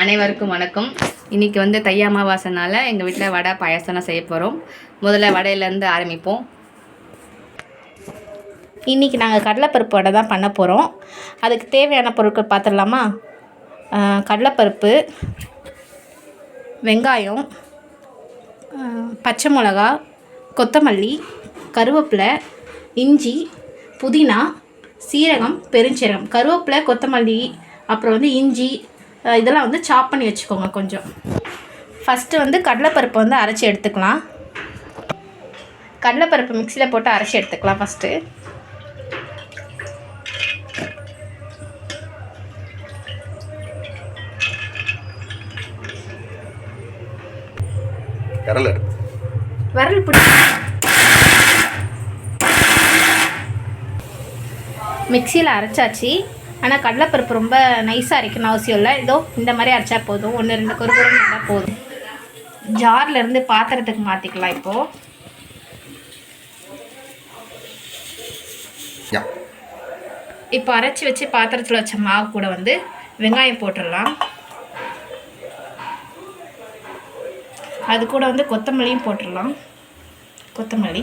அனைவருக்கும் வணக்கம். இன்றைக்கி வந்து தை அமாவாசைனால எங்கள் வீட்டில் வடை பாயாசம்லாம் செய்ய போகிறோம் முதல்ல வடையிலேருந்து ஆரம்பிப்போம். இன்றைக்கி நாங்கள் கடலைப்பருப்பு வடை தான் பண்ண போகிறோம் அதுக்கு தேவையான பொருட்கள் பார்த்துடலாமா கடலைப்பருப்பு வெங்காயம் பச்சை மிளகா கொத்தமல்லி கருவேப்பிலை இஞ்சி புதினா சீரகம் பெருஞ்சீரகம். கருவேப்பிலை கொத்தமல்லி அப்புறம் வந்து இஞ்சி இதெல்லாம் வந்து சாப் பண்ணி வச்சுக்கோங்க கொஞ்சம். ஃபஸ்ட்டு வந்து கடலைப்பருப்பை வந்து அரைச்சி எடுத்துக்கலாம். கடலைப்பருப்பு மிக்சியில் போட்டு அரைச்சி எடுத்துக்கலாம் ஃபஸ்ட்டு விரல் விரல் பிடி. மிக்சியில் அரைச்சாச்சு. ஆனால் கடலைப்பருப்பு ரொம்ப நைஸாக அரைக்கணும் அவசியம் இல்லை. இதோ இந்த மாதிரி அரைச்சா போதும். ஒன்று ரெண்டு குறுன்னு இருந்தால் போதும். ஜார்ல இருந்து பாத்திரத்துக்கு மாற்றிக்கலாம் இப்போது இப்போ அரைச்சி வச்சு பாத்திரத்தில் வச்ச மாவு கூட வந்து வெங்காயம் போட்டுடலாம். அது கூட வந்து கொத்தமல்லியும் போட்டுடலாம். கொத்தமல்லி.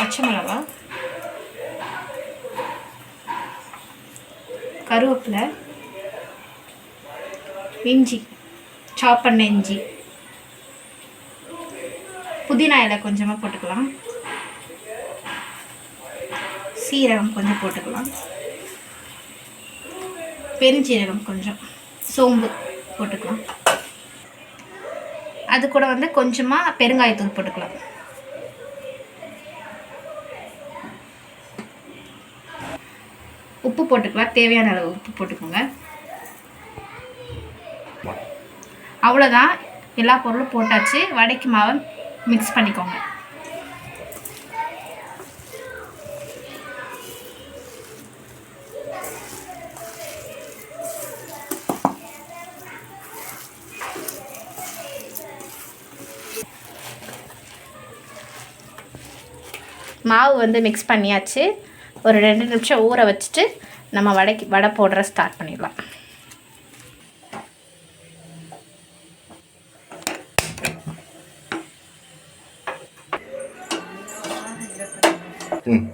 பச்சை மிளகா. கருவேப்பிலை இஞ்சி சாப் பண்ண இஞ்சி புதினா இலை கொஞ்சமாக போட்டுக்கலாம். சீரகம் கொஞ்சம் போட்டுக்கலாம். பெருஞ்சீரகம் கொஞ்சம் சோம்பு போட்டுக்கலாம். அது கூட வந்து கொஞ்சமாக பெருங்காயத்தூள் போட்டுக்கலாம். உப்பு போட்டுக்கலாம். தேவையான அளவு உப்பு போட்டுக்கோங்க. அவ்வளோதான் எல்லா பொருளும் போட்டாச்சு. வடைக்கு மாவை மிக்ஸ் பண்ணிக்கோங்க. மாவு வந்து மிக்ஸ் பண்ணியாச்சு. ஒரு ரெண்டு நிமிஷம் ஊற வச்சுட்டு நம்ம வடைக்கு வடை போடுற ஸ்டார்ட் பண்ணிடலாம். ம்.